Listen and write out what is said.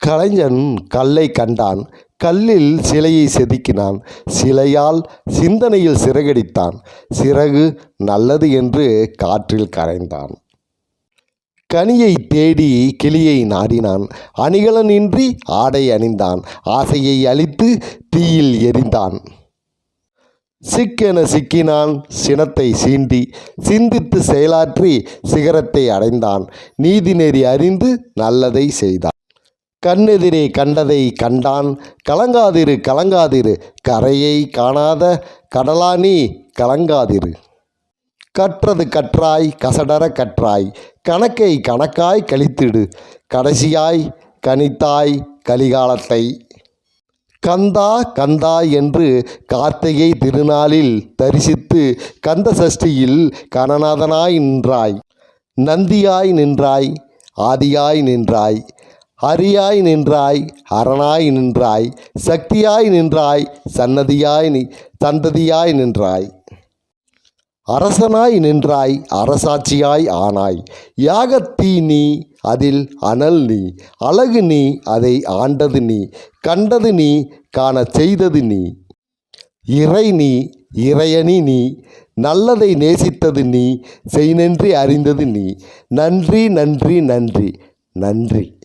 கலைஞன் கல்லை கண்டான் கல்லில் சிலையை செதுக்கினான் சிலையால் சிந்தனையில் சிறகடித்தான் சிறகு நல்லது என்று காற்றில் கரைந்தான். கனியை தேடி கிளியை நாடினான் அணிகலனின்றி ஆடை அணிந்தான் ஆசையை அழித்து தீயில் எரிந்தான். சிக்கென சிக்கினான் சினத்தை சீண்டி சிந்தித்து செயலாற்றி சிகரத்தை அடைந்தான் நீதிநெறி அறிந்து நல்லதை செய்தான். கண்ணெதிரே கண்டதை கண்டான். கலங்காதிரு கலங்காதிரு. கரையை காணாத கடலானி கலங்காதிரு. கற்றது கற்றாய் கசடர கற்றாய். கணக்கை கணக்காய் கழித்திடு. கடைசியாய் கணித்தாய் கலிகாலத்தை. கந்தா கந்தா என்று கார்த்திகை திருநாளில் தரிசித்து கந்த சஷ்டியில் கணநாதனாய் நின்றாய். நந்தியாய் நின்றாய் ஆதியாய் நின்றாய். ஹரியாய் நின்றாய் அரணாய் நின்றாய் சக்தியாய் நின்றாய் சன்னதியாய் நி சந்ததியாய் நின்றாய். அரசனாய் நின்றாய் அரசாட்சியாய் ஆனாய். யாகத்தீ நீ அதில் அனல் நீ. அழகு நீ அதை ஆண்டது நீ. கண்டது நீ காணச் செய்தது நீ. இறை நீ இறையணி நீ. நல்லதை நேசித்தது நீ. செய்நன்றி அறிந்தது நீ. நன்றி நன்றி நன்றி நன்றி.